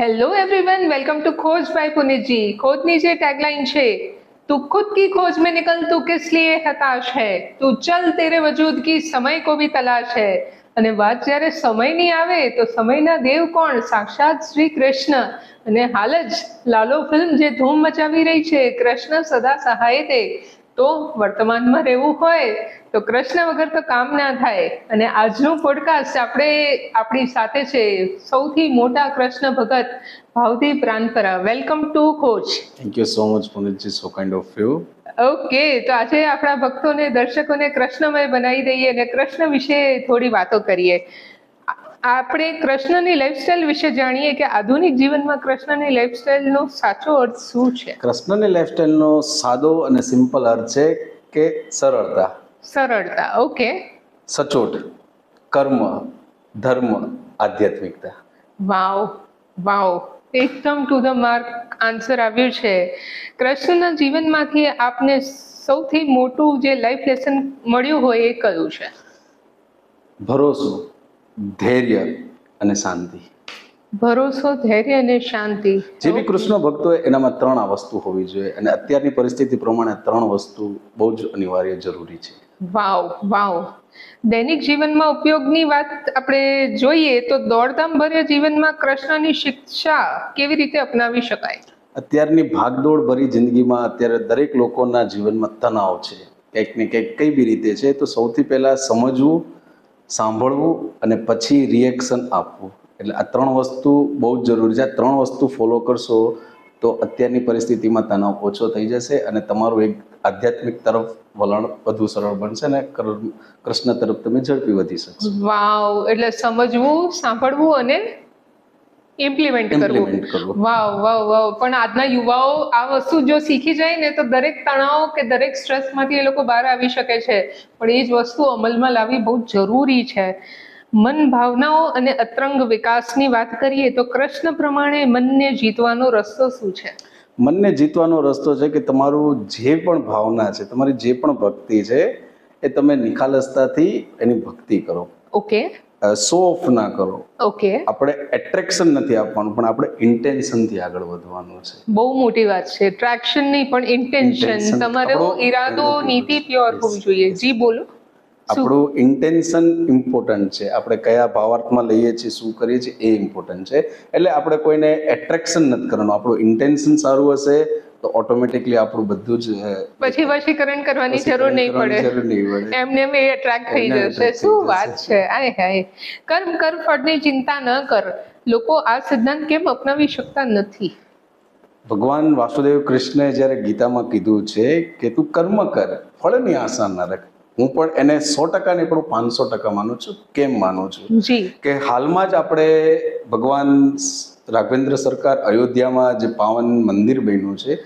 Hello everyone welcome to Khoj by Punitji ખોજની જે tagline છે, તું ખુદ કી ખોજ મેં નિકલ, તું કિસ લીએ હતાશ હૈ? તું ચલ, તેરે વજૂદ કી સમય કો ભી તલાશ હૈ? અને વાત જ્યારે સમય સમયની આવે, તો સમયના દેવ કોણ? સાક્ષાત શ્રી કૃષ્ણ. અને હાલ જ લાલો ફિલ્મ જે ધૂમ મચાવી રહી છે, કૃષ્ણ સદા સહાય દે. તો વર્તમાનમાં રહેવું હોય તો કૃષ્ણ વગર તો કામ ના થાય. અને આજનો પોડકાસ્ટ આપણે આપણી સાથે છે સૌથી મોટા કૃષ્ણ ભગત ભાવથી Prantpara welcome to Khoj thank you so much Punitji so kind of you okay તો આજે આપણા ભક્તોને દર્શકોને કૃષ્ણમય બનાવી દઈએ અને કૃષ્ણ વિશે થોડી વાતો કરીએ. આપણે કૃષ્ણની લાઈફસ્ટાઈલ વિશે જાણીએ કે આધુનિક જીવનમાં કૃષ્ણની લાઈફસ્ટાઈલનો સાચો અર્થ શું છે? કૃષ્ણની લાઈફસ્ટાઈલનો સાદો અને સિમ્પલ અર્થ છે કે સરળતા. સરળતા ઓકે સચોટ કર્મ ધર્મ આધ્યાત્મિકતા. વાવ વાવ. એકદમ ટુ ધ માર્ક આન્સર આવ્યું છે. કૃષ્ણના જીવનમાંથી આપને સૌથી મોટું જે લાઈફ લેસન મળ્યું હોય એ કયું છે? ભરોસો ધૈર્ય અને શાંતિ. ભરોસો ધૈર્ય અને શાંતિ. જે બી કૃષ્ણ ભક્તો એનામાં ત્રણ આ વસ્તુ હોવી જોઈએ અને અત્યારની પરિસ્થિતિ પ્રમાણે ત્રણ વસ્તુ બહુ જ અનિવાર્ય જરૂરી છે. વાવ વાવ. દૈનિક જીવનમાં ઉપયોગની વાત આપણે જોઈએ તો દોડધામ ભર્યા જીવનમાં કૃષ્ણની શિક્ષા કેવી રીતે અપનાવી શકાય? અત્યારની ભાગદોડ ભરી જિંદગીમાં અત્યારે દરેક લોકોના જીવનમાં તણાવ છે. કંઈક ને કંઈક કઈ બી રીતે છે તો સૌથી પહેલાં સમજવું સાંભળવું અને પછી રિએક્શન આપવું. એટલે આ ત્રણ વસ્તુ બહુ જ જરૂરી છે. આ ત્રણ વસ્તુ ફોલો કરશો તો અત્યારની પરિસ્થિતિમાં તણાવ ઓછો થઈ જશે અને તમારું એક આધ્યાત્મિક તરફ વલણ વધુ સરળ બનશે અને કૃષ્ણ તરફ તમે ઝડપી વધી શકશો. વાવ એટલે સમજવું સાંભળવું અને ઇમ્પ્લિમેન્ટ કરવું. વાવ વાવ વાવ. પણ આજના યુવાઓ આ વસ્તુ જો શીખી જાય ને તો દરેક તણાવ કે દરેક સ્ટ્રેસમાંથી એ લોકો બહાર આવી શકે છે. પણ એ જ વસ્તુ અમલમાં લાવવી બહુ જરૂરી છે. મન ભાવનાઓ અને અતરંગ વિકાસની વાત કરીએ તો કૃષ્ણ પ્રમાણે મનને જીતવાનો રસ્તો શું છે? મનને જીતવાનો રસ્તો છે કે તમારું જે પણ ભાવના છે તમારી જે પણ ભક્તિ છે એ તમે નિખાલસતાથી એની ભક્તિ કરો. ઓકે. શો ઓફ ના કરો. ઓકે. આપણે એટ્રેક્શન નથી આપવાનું પણ આપણે ઇન્ટેન્શનથી આગળ વધવાનું છે. બહુ મોટી વાત છે. ટ્રેક્શન નહીં પણ ઇન્ટેન્શન. તમારો ઈરાદો નીતિ પ્યોર. હોવી જોઈએ. જી બોલો? આપણું ઇન્ટેન્શન ઇમ્પોર્ટન્ટ છે. આપણે કયા ભાવાર્થમાં લઈએ છીએ શું કરીએ છીએ એ ઇમ્પોર્ટન્ટ છે. એટલે આપણે કોઈને એટ્રેક્શન નથી કરવાનું. આપણું ઇન્ટેન્શન સારું હશે તો ઓટોમેટિકલી આપણું બધું જ પછી વશીકરણ કરવાની જરૂર નહીં પડે. એમને એમ એ attract થઈ જશે. શું વાત છે? આય હાય. કર્મ કર ફળની ચિંતા ન કર. લોકો આ સિદ્ધાંત કેમ અપનાવી શકતા નથી? ભગવાન વાસુદેવ કૃષ્ણએ જ્યારે ગીતામાં કીધું છે કે તું કર્મ કર. ફળની આશા ન રાખ. હું પણ એને સો ટકા નહીં પણ પાંચસો ટકા માનું છું. કેમ માનું છું? કે હાલમાં જ આપણે ભગવાન રાઘવેન્દ્ર સરકાર અયોધ્યામાં જે પાવન મંદિર બન્યું છે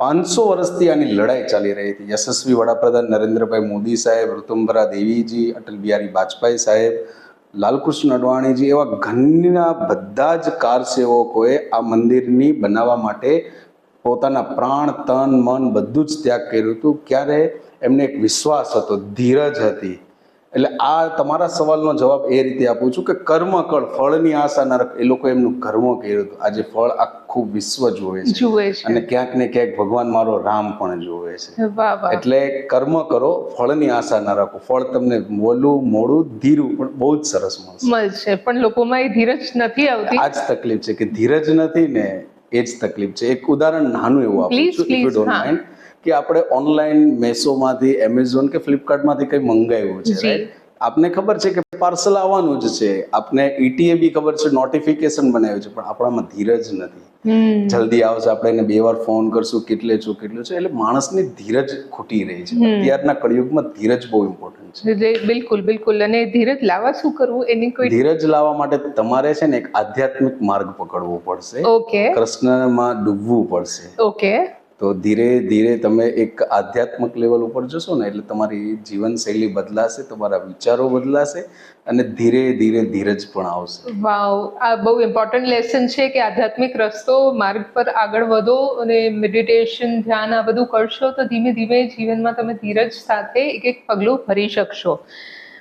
પાંચસો વર્ષથી આની લડાઈ ચાલી રહી હતી. યશસ્વી વડાપ્રધાન નરેન્દ્રભાઈ મોદી સાહેબ ઋતુંભરા દેવીજી અટલ બિહારી વાજપેયી સાહેબ લાલકૃષ્ણ અડવાણીજી એવા ઘણા બધા જ કારસેવકોએ આ મંદિરની બનાવવા માટે પોતાના પ્રાણ તન મન બધું જ ત્યાગ કર્યું હતું. ક્યારે? એમને એક વિશ્વાસ હતો ધીરજ હતી. એટલે આ તમારા સવાલનો જવાબ એ રીતે આપું છું કે કર્મ કળ ફળની આશા ન રાખ એ લોકો એમનું કર્મ કર્યું હતું. આજે ફળ આખું વિશ્વ જોવે છે. જુએ છે. અને ક્યાંક ને ક્યાંક ભગવાન મારો રામ પણ જોવે છે. એટલે કર્મ કરો ફળની આશા ના રાખો. ફળ તમને મોલું મોડું ધીરું પણ બહુ જ સરસ મળશે. મળશે. પણ લોકોમાં એ ધીરજ નથી આવતી. આ જ તકલીફ છે કે ધીરજ નથી ને એ જ તકલીફ છે. એક ઉદાહરણ નાનું એવું આપું છું ઇફ યુ ડોન્ટ માઇન્ડ કે આપણે ઓનલાઈન મેસોમાંથી એમેઝોન કે ફ્લિપકાર્ટમાંથી કંઈ મંગાવ્યું છે જી. આપને ખબર છે કે પાર્સલ આવવાનું જ છે. આપને ઈટીએ બી ખબર છે નોટિફિકેશન બનાવ્યું છે પણ આપણામાં ધીરજ નથી. જલ્દી આવશે આપણે એને બે વાર ફોન કરશું કેટલે છો કેટલું છે એટલે માણસની ધીરજ ખૂટી રહી છે. અત્યારના કળિયુગમાં ધીરજ બહુ ઇમ્પોર્ટન્ટ છે. બિલકુલ બિલકુલ. અને ધીરજ લાવવા શું કરવું? એની કોઈ ધીરજ લાવવા માટે તમારે છે ને એક આધ્યાત્મિક માર્ગ પકડવો પડશે. ઓકે કૃષ્ણમાં ડૂબવું પડશે. ઓકે તો ધીરે ધીરે તમે એક આધ્યાત્મિક લેવલ ઉપર જશો ને એટલે તમારી જીવનશૈલી બદલાશે, તમારા વિચારો બદલાશે અને ધીરે ધીરે ધીરજ પણ આવશે. વાવ, આ બહુ ઇમ્પોર્ટન્ટ લેસન છે કે આધ્યાત્મિક રસ્તો માર્ગ પર આગળ વધો અને મેડિટેશન ધ્યાન આ બધું કરશો તો ધીમે ધીમે જીવનમાં તમે ધીરજ સાથે એક એક પગલું ભરી શકશો.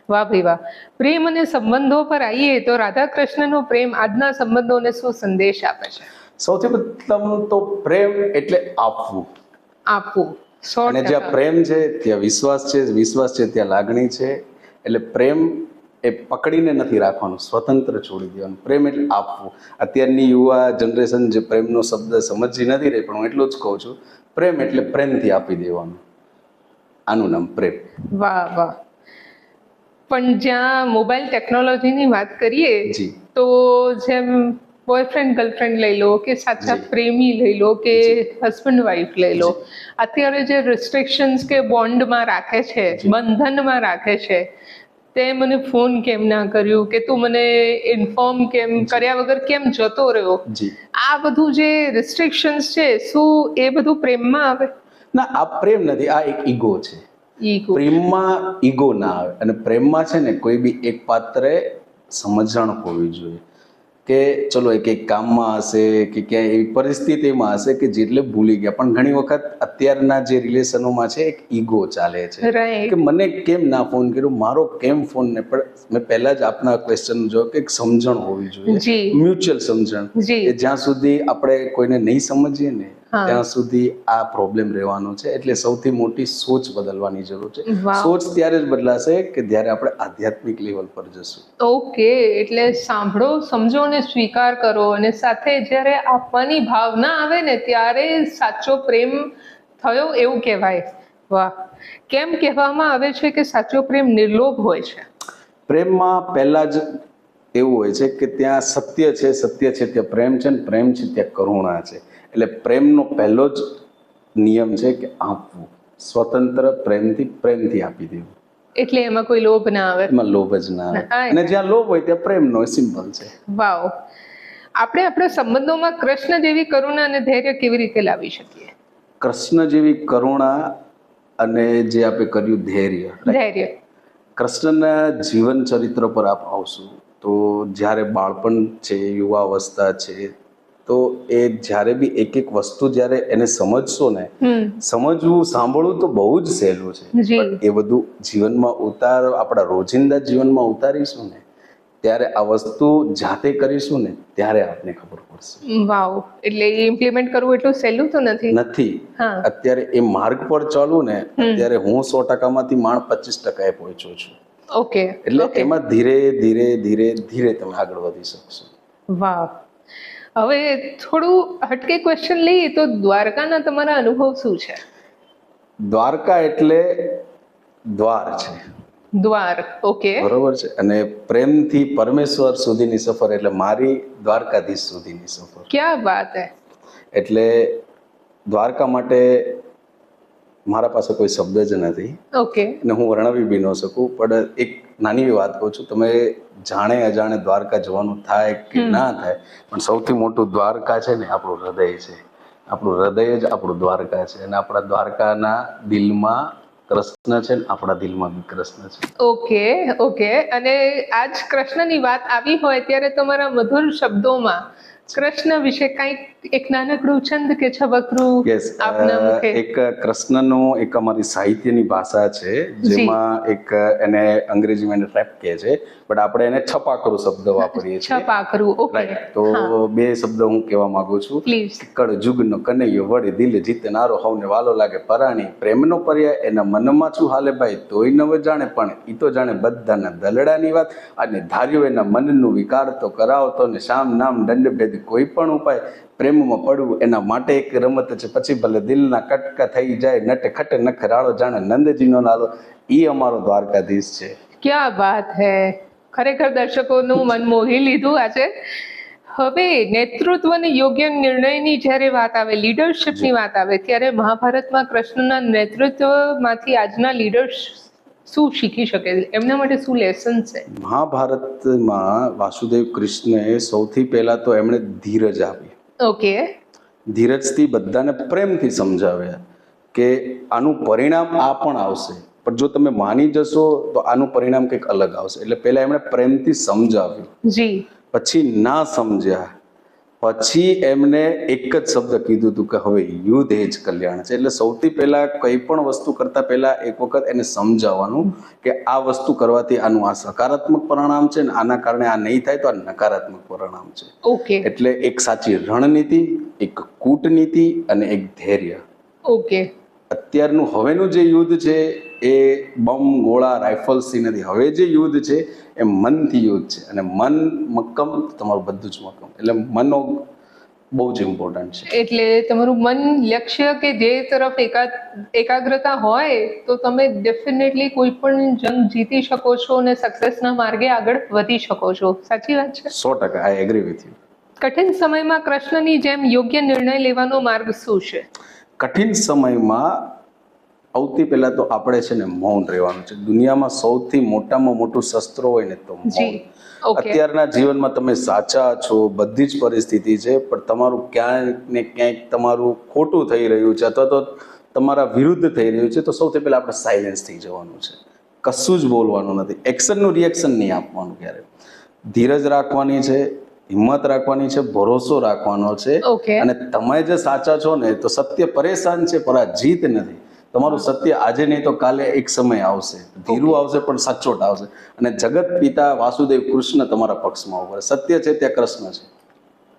વાહ ભાઈ વાહ. પ્રેમ અને સંબંધો પર આવીએ તો રાધા કૃષ્ણનો પ્રેમ આજના સંબંધોને શું સંદેશ આપે છે? સૌથી પ્રથમ તો પ્રેમ એટલે આપવું. આપવું. અને જ્યાં પ્રેમ છે ત્યાં વિશ્વાસ છે વિશ્વાસ છે ત્યાં લાગણી છે. એટલે પ્રેમ એ પકડીને નથી રાખવાનું સ્વતંત્ર છોડી દેવાનું. પ્રેમ એટલે આપવું. અત્યારની યુવા જનરેશન જે પ્રેમનો શબ્દ સમજી નથી રહી પણ હું એટલું જ કહું છું પ્રેમ એટલે પ્રેમથી આપી દેવાનું. આનું નામ પ્રેમ. વાહ વાહ. પણ જ્યાં મોબાઈલ ટેકનોલોજીની વાત કરીએ જી. તો જેમ બોયફ્રેન્ડ ગર્લફ્રેન્ડ લઈ લો કે સાચા. પ્રેમી લઈ લો કે હસબન્ડ વાઈફ લઈ લો. અત્યારે જે રિસ્ટ્રિક્શન્સ કે બોન્ડમાં રાખે છે બંધનમાં રાખે છે તે મને ફોન કેમ ના કર્યું કે તું મને ઇન્ફોર્મ કેમ કર્યા વગર કેમ જતો રહ્યો? આ બધું જે રિસ્ટ્રિક્શન્સ છે શું એ બધું પ્રેમમાં આવે? ના આ પ્રેમ નથી આ એક ઈગો છે. પ્રેમમાં ઈગો ના આવે અને પ્રેમમાં છે ને કોઈ બી એક પાત્રે સમજણ હોવી જોઈએ. કે ચલો એક એક કામમાં હશે કે ક્યાંય એવી પરિસ્થિતિમાં હશે કે જેટલે ભૂલી ગયા. પણ ઘણી વખત અત્યારના જે રિલેશનોમાં છે એક ઈગો ચાલે છે. કે મને કેમ ના ફોન કર્યો? મારો કેમ ફોન ને? પણ મેં પહેલા જ આપના ક્વેશ્ચન જો કે સમજણ હોવી જોઈએ. મ્યુચ્યુઅલ સમજણ. કે જ્યાં સુધી આપણે કોઈને નહીં સમજીએ ને. ત્યાં સુધી આ પ્રોબ્લેમ રહેવાનો છે. એટલે સૌથી મોટી સોચ બદલવાની જરૂર છે. સોચ ત્યારે જ બદલાશે કે જ્યારે આપણે આધ્યાત્મિક લેવલ પર જશું. ઓકે એટલે સાંભળો સમજો અને સ્વીકાર કરો. અને સાથે જ્યારે આપવાની ભાવના આવે ને ત્યારે સાચો પ્રેમ થયો એવું કહેવાય. વાહ. કેમ કહેવામાં આવે છે કે સાચો પ્રેમ નિર્લોભ હોય છે? પ્રેમમાં પહેલા જ એવું હોય છે કે ત્યાં સત્ય છે સત્ય છે ત્યાં પ્રેમ છે ને પ્રેમ છે ત્યાં કરુણા છે. એટલે પ્રેમનો પહેલો જ નિયમ છે કે આપવું. સ્વતંત્ર પ્રેમથી પ્રેમથી આપી દેવું. એટલે એમાં કોઈ લોભ ના આવે? એમાં લોભ જ ના આવે. અને જ્યાં લોભ હોય ત્યાં પ્રેમ નો સિમ્પલ છે. વાવ. આપણે આપણા સંબંધોમાં કૃષ્ણ જેવી કરુણા અને ધૈર્ય કેવી રીતે લાવી શકીએ? કૃષ્ણ જેવી કરુણા અને જે આપણે કર્યું ધૈર્ય ધૈર્ય. કૃષ્ણના જીવન ચરિત્ર પર આપ આવશું તો જ્યારે બાળપણ છે યુવા અવસ્થા છે તો એ જ્યારે બી એક એક વસ્તુ જ્યારે એને સમજશો ને સમજવું સાંભળવું તો બહુ જ સહેલું છે. એ બધું જીવનમાં ઉતાર આપણા રોજિંદા જીવનમાં ઉતારીશું ને ત્યારે આ વસ્તુ જાતે કરીશું ને ત્યારે આપને ખબર પડશે. વાવ. એટલે ઇમ્પ્લિમેન્ટ કરવું એટલું સહેલું તો નથી? નથી. અત્યારે એ માર્ગ પર ચાલવું ને અત્યારે હું સો ટકામાંથી માણ પચીસ ટકાએ પહોંચ્યો છું. ઓકે. એટલે એમાં ધીરે ધીરે ધીરે ધીરે તમે આગળ વધી શકશો. વાહ હવે થોડું હટકે ક્વેશ્ચન લઈએ તો દ્વારકાના તમારા અનુભવ શું છે? દ્વારકા એટલે દ્વાર છે. દ્વાર ઓકે બરોબર છે? અને પ્રેમથી પરમેશ્વર સુધીની સફર એટલે મારી દ્વારકાધીશ સુધીની સફર. ક્યાં વાત હે? એટલે દ્વારકા માટે મારા પાસે કોઈ શબ્દ જ નથી. ઓકે અને હું વર્ણવી બી ન શકું પણ એક નાની એવી વાત કહું છું. તમે જાણે અજાણે દ્વારકા જવાનું થાય કે ના થાય પણ સૌથી મોટું દ્વારકા છે ને આપણું હૃદય છે. આપણું હૃદય જ આપણું દ્વારકા છે અને આપણા દ્વારકાના દિલમાં કૃષ્ણ છે ને આપણા દિલમાં બી કૃષ્ણ છે. Okay okay. અને આજ કૃષ્ણની વાત આવી હોય ત્યારે તમારા મધુર શબ્દોમાં કૃષ્ણ વિશે કંઈક એક નાનકડું છંદ કે છબકરું આપના મુખે? એક કૃષ્ણનો એક અમારી સાહિત્યની ભાષા છે જેમાં એક એને અંગ્રેજીમાં એને રેપ કહે છે. બટ આપણે એને છપાકરું શબ્દ વાપરીએ છીએ. છપાકરું ઓકે તો બે શબ્દ હું કહેવા માંગુ છું. કળ જુગનો કનૈયો વળી દિલ જીતનારો હવને વાલો લાગે પરાણી. પ્રેમનો પર્યાય એના મનમાં છું હાલે ભાઈ તોય નવ જાણે પણ ઈ તો જાણે બધાના દલડાની વાત. અને ધાર્યો એના મનનું વિકાર તો કરાવતો ને શામ નામ દંડ ભેદ કોઈ પણ ઉપાય. પ્રેમમાં પડવું એના માટે એક રમત છે. પછી ભલે દિલના કટકા થઈ જાય નટ ખટ નખ રાળો જાણે નંદજીનો નાલો. ઈ અમારો દ્વારકાધીશ છે. ક્યાં વાત હે? ખરેખર દર્શકોનું મન મોહી લીધું આજે. હવે નેતૃત્વ અને યોગ્ય નિર્ણયની જ્યારે વાત આવે લીડરશિપની વાત આવે ત્યારે મહાભારતમાં કૃષ્ણના નેતૃત્વમાંથી આજના લીડર્સ શું શીખી શકે? એમના માટે શું લેસન છે? મહાભારતમાં વાસુદેવ કૃષ્ણએ સૌથી પહેલા તો એમણે ધીરજ આપી. ઓકે. ધીરજથી બધાને પ્રેમથી સમજાવ્યા કે આનું પરિણામ આ પણ આવશે. પણ જો તમે માની જશો તો આનું પરિણામ કંઈક અલગ આવશે. એટલે પહેલા એમણે પ્રેમથી સમજાવ્યું. જી. પછી ના સમજ્યા. પછી એમને એક જ શબ્દ કીધું હતું કે હવે યુદ્ધ એ જ કલ્યાણ છે. એટલે સૌથી પહેલા કંઈ પણ વસ્તુ કરતા પહેલા એક વખત એને સમજાવવાનું કે આ વસ્તુ કરવાથી આનું આ સકારાત્મક પરિણામ છે ને આના કારણે આ નહીં થાય તો આ નકારાત્મક પરિણામ છે. ઓકે. એટલે એક સાચી રણનીતિ એક કૂટનીતિ અને એક ધૈર્ય. ઓકે. અત્યારનું હવેનું જે યુદ્ધ છે એ બમ ગોળા રાઇફલ્સથી નથી હવે જે યુદ્ધ છે એ મનથી યુદ્ધ છે. અને મન મક્કમ તમારું બધું જ મક્કમ. એટલે મનો બહુ જ ઇમ્પોર્ટન્ટ છે. એટલે તમારું મન લક્ષ્ય કે જે તરફ એકા એકાગ્રતા હોય તો તમે ડેફિનેટલી કોઈ પણ જંગ જીતી શકો છો અને સક્સેસના માર્ગે આગળ વધી શકો છો. સાચી વાત છે? સો ટકા આઈ એગ્રી વિથ યુ કઠિન સમયમાં કૃષ્ણની જેમ યોગ્ય નિર્ણય લેવાનો માર્ગ શું છે? કઠિન સમયમાં સૌથી પહેલા તો આપણે છે ને મૌન રહેવાનું છે. દુનિયામાં સૌથી મોટામાં મોટું શસ્ત્ર હોય ને તો મૌન. અત્યારના જીવનમાં તમે સાચા છો બધી જ પરિસ્થિતિ છે પણ તમારું ક્યાંક ને ક્યાંક તમારું ખોટું થઈ રહ્યું છે અથવા તો તમારા વિરુદ્ધ થઈ રહ્યું છે તો સૌથી પહેલાં આપણે સાયલેન્સ થઈ જવાનું છે. કશું જ બોલવાનું નથી. એક્શનનું રિએક્શન નહીં આપવાનું ક્યારે. ધીરજ રાખવાની છે હિંમત રાખવાની છે ભરોસો રાખવાનો છે. અને તમે જે સાચા છો ને તો સત્ય પરેશાન છે પરા જીત નથી. તમારું સત્ય આજે નહીં તો કાલે એક સમય આવશે. ધીરું આવશે પણ સચોટ આવશે. અને જગત પિતા વાસુદેવ કૃષ્ણ તમારા પક્ષમાં ઊભા સત્ય છે ત્યાં કૃષ્ણ છે.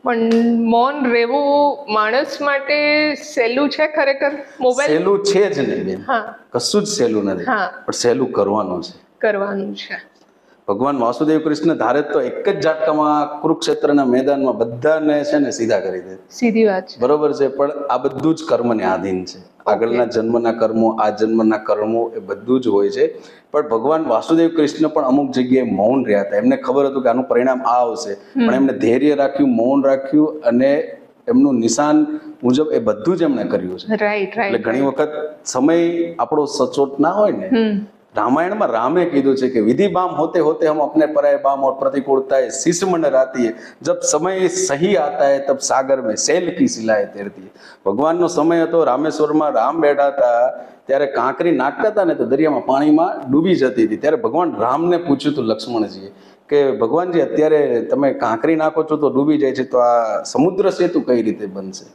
પણ મૌન રહેવું માણસ માટે સહેલું છે ખરેખર? મોબાઈલ? સહેલું છે જ નહીં બેન. કશું જ સહેલું નથી. પણ સહેલું કરવાનું છે. કરવાનું છે. ભગવાન વાસુદેવ કૃષ્ણ ધારે તો એક જ ઝાટકામાં કુરુક્ષેત્રના મેદાનમાં બધાને છે ને સીધા કરી દે. સીધી વાત છે. બરોબર છે પણ આ બધું જ કર્મને આધીન છે. આગળના જન્મના કર્મો આ જન્મના કર્મો એ બધું જ હોય છે. પણ ભગવાન વાસુદેવ કૃષ્ણ પણ અમુક જગ્યાએ મૌન રહ્યા હતા. એમને ખબર હતું કે આનું પરિણામ આ આવશે. પણ એમને ધૈર્ય રાખ્યું મૌન રાખ્યું અને એમનું નિશાન મુજબ એ બધું જ એમણે કર્યું છે. એટલે ઘણી વખત સમય આપણો સચોટ ના હોય ને હમ रामायण में रामे કીધું છે કે વિધિ बाम होते होते हम अपने पराय बाम और प्रतिकूलता शीश मंड रहती है जब समय सही आता है तब सागर में सेल की सिलाए तैरती है ભગવાનનો સમય હતો રામેશ્વરમાં રામ બેઠા હતા ત્યારે કાંકરી નાખતા હતા ને તો દરિયામાં પાણીમાં ડૂબી જતી હતી ત્યારે ભગવાન રામને પૂછ્યું હતું લક્ષ્મણજીએ કે ભગવાનજી અત્યારે તમે કાંકરી નાખો છો તો ડૂબી જાય છે તો આ સમુદ્ર સેતુ કઈ રીતે બનશે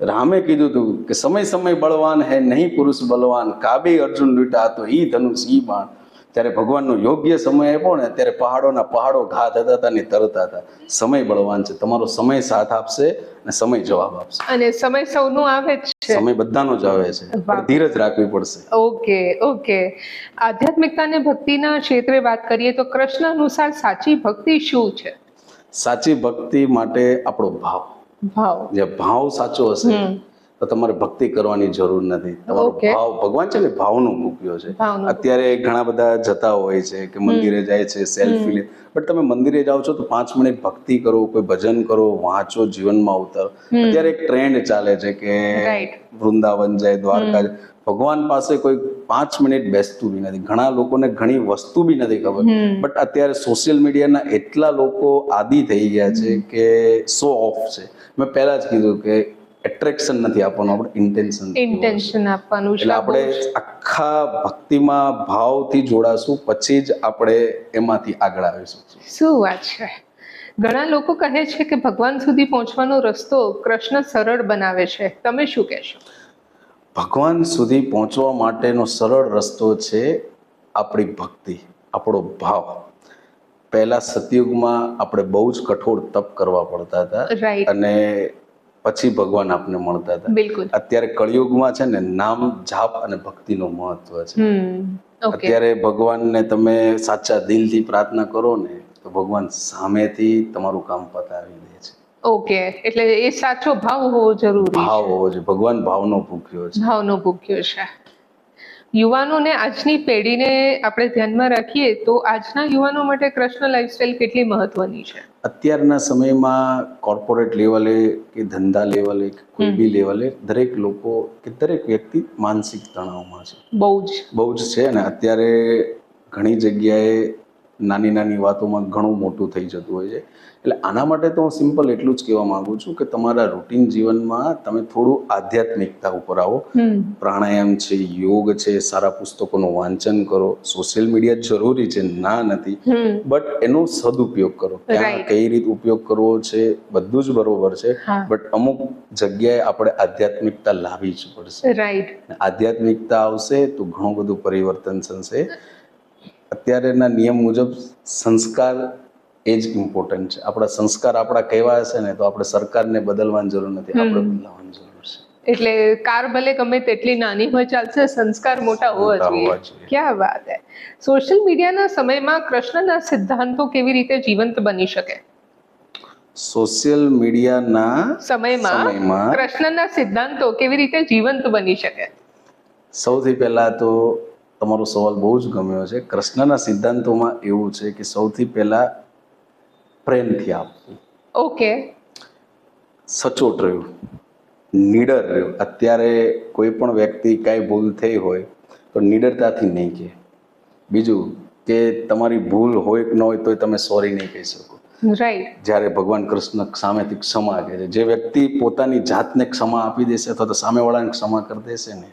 રામે કીધું હતું કે સમય સમય બળવાન હે નહીં પુરુષ બલવાન. કાબે અર્જુન લૂટા તો ઈ ધનુષ ઈ બાણ. ત્યારે ભગવાનનો યોગ્ય સમય આપ્યો ને ત્યારે પહાડોના પહાડો ઘા થતા હતા ને તરતા હતા. સમય બળવાન છે તમારો સમય સાથ આપશે અને સમય જવાબ આપશે. અને સમય સૌનું આવે જ છે. સમય બધાનો જ આવે છે. ધીરજ રાખવી પડશે. Okay okay. આધ્યાત્મિકતા અને ભક્તિના ક્ષેત્રે વાત કરીએ તો કૃષ્ણ અનુસાર સાચી ભક્તિ શું છે? સાચી ભક્તિ માટે આપણો ભાવ. ભાવ. જે ભાવ સાચો હશે તો તમારે ભક્તિ કરવાની જરૂર નથી. તમારો ભાવ ભગવાન છે ને ભાવનો મૂક્યો છે. અત્યારે ઘણા બધા જતા હોય છે કે મંદિરે જાય છે સેલ્ફી લે. બટ તમે મંદિરે જાઓ છો તો પાંચ મિનિટ ભક્તિ કરો કોઈ ભજન કરો વાંચો જીવનમાં ઉતરો. અત્યારે એક ટ્રેન્ડ ચાલે છે કે વૃંદાવન જાય દ્વારકા ભગવાન પાસે કોઈ પાંચ મિનિટ બેસતું બી નથી. ઘણા લોકોને ઘણી વસ્તુ બી નથી ખબર. બટ અત્યારે સોશિયલ મીડિયાના એટલા લોકો આદિ થઈ ગયા છે કે સો ઓફ છે. મેં પહેલા જ કીધું કે એટ્રેક્શન નથી આપવાનું આપણે ઇન્ટેન્શન ઇન્ટેન્શન આપવાનું એટલે આપણે આખા ભક્તિમાં ભાવથી જોડાશું પછી જ આપણે એમાંથી આગળ આવીશું. શું વાત છે? ઘણા લોકો કહે છે કે ભગવાન સુધી પહોંચવાનો રસ્તો કૃષ્ણ સરળ બનાવે છે. તમે શું કહેશો? ભગવાન સુધી પહોંચવા માટેનો સરળ રસ્તો છે આપણી ભક્તિ આપણો ભાવ. પહેલા સતયુગમાં આપણે બહુ જ કઠોર તપ કરવા પડતા હતા અને પછી ભગવાન આપને મળતા હતા. બિલકુલ. અત્યારે કળિયુગમાં છે ને નામ જાપ અને ભક્તિનું મહત્વ છે. અત્યારે ભગવાનને તમે સાચા દિલથી પ્રાર્થના કરો ને તો ભગવાન સામેથી તમારું કામ પતાવી દે છે. ઓકે એટલે એ સાચો ભાવ હોવો જરૂરી ભાવ હોવો જોઈએ. ભગવાન ભાવનો ભૂખ્યો છે. ભાવનો ભૂખ્યો છે. યુવાનોને આજની પેઢીને આપણે ધ્યાનમાં રાખીએ તો આજના યુવાનો માટે કૃષ્ણ લાઈફસ્ટાઈલ કેટલી મહત્વની છે? અત્યારના સમયમાં કોર્પોરેટ લેવલે કે ધંધા લેવલે કે કોઈ બી લેવલે દરેક લોકો કે દરેક વ્યક્તિ માનસિક તણાવમાં છે. બહુ જ. બહુ જ છે અને અત્યારે ઘણી જગ્યાએ નાની નાની વાતોમાં ઘણું મોટું થઈ જતું હોય છે. એટલે આના માટે તો હું સિમ્પલ એટલું જ કહેવા માગું છું કે તમારા રૂટીન જીવનમાં તમે થોડું આધ્યાત્મિકતા ઉપર આવો. પ્રાણાયામ છે યોગ છે સારા પુસ્તકોનું વાંચન કરો. સોશિયલ મીડિયા જરૂરી છે ના નથી. બટ એનો સદુપયોગ કરો. ત્યાં કઈ રીત ઉપયોગ કરવો છે બધું જ બરોબર છે. બટ અમુક જગ્યાએ આપણે આધ્યાત્મિકતા લાવવી જ પડશે. રાઈટ આધ્યાત્મિકતા આવશે તો ઘણું બધું પરિવર્તન થશે. અત્યારેના નિયમ મુજબ સંસ્કાર એ જ ઇમ્પોર્ટન્ટ છે. આપણા સંસ્કાર આપણા કેવા હશે ને તો આપણે સરકારને બદલવાની જરૂર નથી આપણે બદલાવાની જરૂર છે. એટલે કાર ભલે ગમે તેટલી નાની હોય ચાલશે સંસ્કાર મોટા હોવા જોઈએ. ક્યાં વાત હે? સોશિયલ મીડિયાના સમયમાં કૃષ્ણના સિદ્ધાંતો કેવી રીતે જીવંત બની શકે? સોશિયલ મીડિયાના સમયમાં કૃષ્ણના સિદ્ધાંતો કેવી રીતે જીવંત બની શકે? સૌથી પહેલા તો તમારો સવાલ બહુ જ ગમ્યો છે. કૃષ્ણના સિદ્ધાંતોમાં એવું છે કે સૌથી પહેલા પ્રેમથી આપવું ઓકે. સચોટ રહ્યું. નીડર રહ્યું. અત્યારે કોઈ પણ વ્યક્તિ કાંઈ ભૂલ થઈ હોય તો નીડરતાથી નહીં કહે. બીજું કે તમારી ભૂલ હોય કે ન હોય તોય તમે સોરી નહીં કહી શકો. રાઈટ જ્યારે ભગવાન કૃષ્ણ સામેથી ક્ષમા કહે છે. જે વ્યક્તિ પોતાની જાતને ક્ષમા આપી દેશે અથવા તો સામેવાળાને ક્ષમા કરી દેશે ને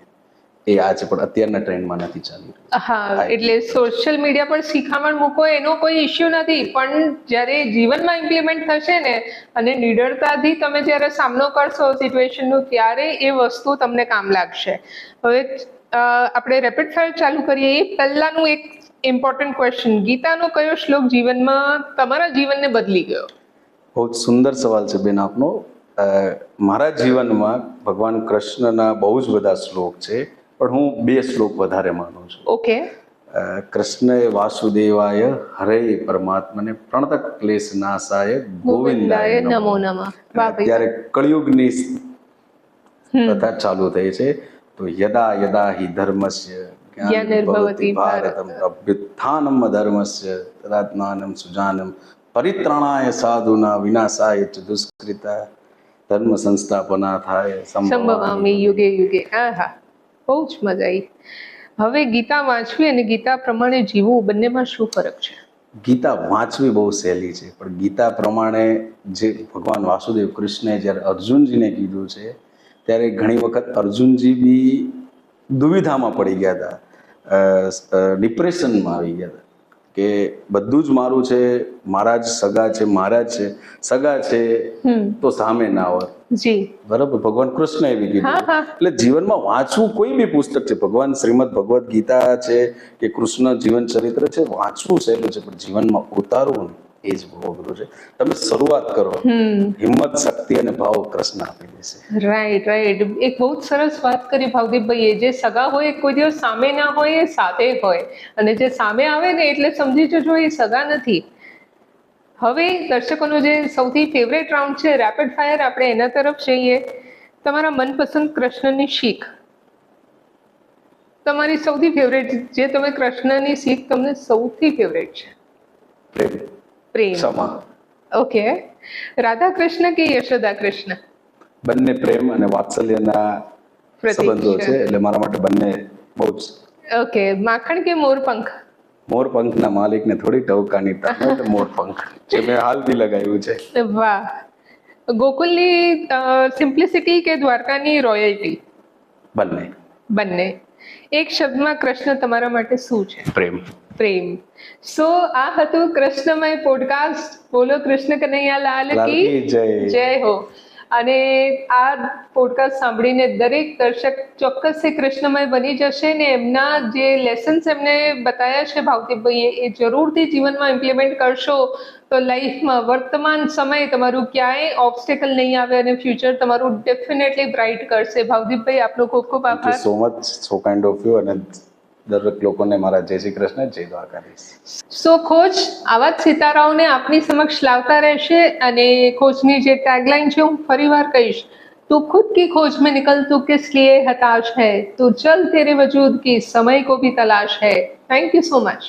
એ આ છે પણ અત્યારના ટ્રેન્ડમાં નથી ચાલી હા એટલે સોશિયલ મીડિયા પર શિખામણ મૂકો એનો કોઈ ઇશ્યુ નથી પણ જ્યારે જીવનમાં ઇમ્પ્લિમેન્ટ થશે ને અને નિડરતાથી તમે જ્યારે સામનો કરશો સિચ્યુએશનનો ત્યારે એ વસ્તુ તમને કામ લાગશે. હવે આપણે રેપિડ ફાયર ચાલુ કરીએ. એ પહેલાંનું એક ઇમ્પોર્ટન્ટ ક્વેશ્ચન ગીતાનો કયો શ્લોક જીવનમાં તમારા જીવનને બદલી ગયો? બહુ સુંદર સવાલ છે બેન આપનો. મારા જીવનમાં ભગવાન કૃષ્ણના બહુ જ બધા શ્લોક છે. પણ હું બે શ્લોક વધારે માનું છું. ઓકે અ, વાસુદેવાય હરે પરમાત્માને પ્રણત ક્લેશ નાશાય ગોવિંદાય નમો. નમો ત્યારે કળિયુગની. કથા ચાલુ થઈ છે. તો યદા યદા હિ ધર્મસ્ય જ્ઞાનિર્ભવતિ ભારતમ અભ્યુત્થાનમ અધર્મસ્ય તદાત્માનમ સુજાનમ પરિત્રાણાય સાધુના વિનાશાય ચ દુષ્કૃતા ધર્મ સંસ્થાપના થાય સંભવામી યુગે યુગે. આહા. બહુ જ મજા આવી હવે ગીતા વાંચવી અને ગીતા પ્રમાણે જીવવું બંનેમાં શું ફરક છે? ગીતા વાંચવી બહુ સહેલી છે પણ ગીતા પ્રમાણે જે ભગવાન વાસુદેવ કૃષ્ણે જ્યારે અર્જુનજીને કીધું છે ત્યારે ઘણી વખત અર્જુનજી બી દુવિધામાં પડી ગયા હતા. ડિપ્રેશનમાં આવી ગયા હતા કે બધું જ મારું છે મારા જ સગા છે મારા જ છે સગા છે તો સામે ના હોય. જી. બરાબર ભગવાન કૃષ્ણ એવી કીધું. એટલે જીવનમાં વાંચવું કોઈ બી પુસ્તક છે ભગવાન શ્રીમદ ભગવદ્ ગીતા છે કે કૃષ્ણ જીવન ચરિત્ર છે વાંચવું સહેલું છે પણ જીવનમાં ઉતારવું એ જ બહુ અઘરું છે. તમે શરૂઆત કરો. હિંમત શક્તિ અને ભાવ કૃષ્ણ આપી દેશે. રાઈટ રાઈટ એક બહુ જ સરસ વાત કરી ભાવદીપભાઈએ. જે સગા હોય કોઈ દિવસ સામે ના હોય એ સાથે હોય. અને જે સામે આવે ને એટલે સમજી જજો એ સગા નથી. હવે દર્શકોનો જે સૌથી ફેવરેટ રાઉન્ડ છે રેપિડ ફાયર આપણે એના તરફ જઈએ. તમારા મનપસંદ કૃષ્ણની શીખ. તમારી સૌથી ફેવરેટ જે તમે કૃષ્ણની શીખ તમને સૌથી ફેવરેટ છે. પ્રેમ. ઓકે. રાધા કૃષ્ણ કે યશોદા કૃષ્ણ બંને પ્રેમ અને વાત્સલ્યના સંબંધો છે. છે એટલે મારા માટે બંને બહુ જ ઓકે. માખણ કે મોરપંખ મોરપંખના માલિકને થોડી ટવકાની તો મોરપંખ જે મેં હાલ બી લગાવ્યું છે. વાહ. ગોકુલની સિમ્પ્લિસિટી કે દ્વારકાની રોયલ્ટી બંને. બંને. એક શબ્દમાં કૃષ્ણ તમારા માટે શું છે? પ્રેમ. પ્રેમ. સો આ હતું કૃષ્ણમય પોડકાસ્ટ બોલો કૃષ્ણ કનૈયા લાલ કી જય. જય હો. અને આ પોડકાસ્ટ સાંભળીને દરેક દર્શક ચોક્કસથી કૃષ્ણમય બની જશે ને એમના જે લેસન્સ એમને બતાવ્યા છે ભાવતીભાઈએ એ જરૂરથી જીવનમાં ઇમ્પ્લિમેન્ટ કરશો. તો લાઈફમાં વર્તમાન સમય તમારું ક્યાંય ઓબ્સ્ટેકલ નહીં આવે અને ફ્યુચર તમારું ડેફિનેટલી બ્રાઇટ કરશે. ભાવદીપભાઈ આપનો ખૂબ ખૂબ આભાર. So much so kind of you અને દરેક લોકોને મારા જય શ્રી કૃષ્ણ જય દ્વારકાધીશ સો ખોજ આવા જ સિતારાઓને આપની સમક્ષ લાવતા રહેશે અને ખોજની જે ટેગલાઇન છે હું ફરીવાર કહીશ તું खुद की खोज में निकल तू किस लिए हताश है तू चल तेरे वजूद की समय को भी तलाश है थैंक यू सो मच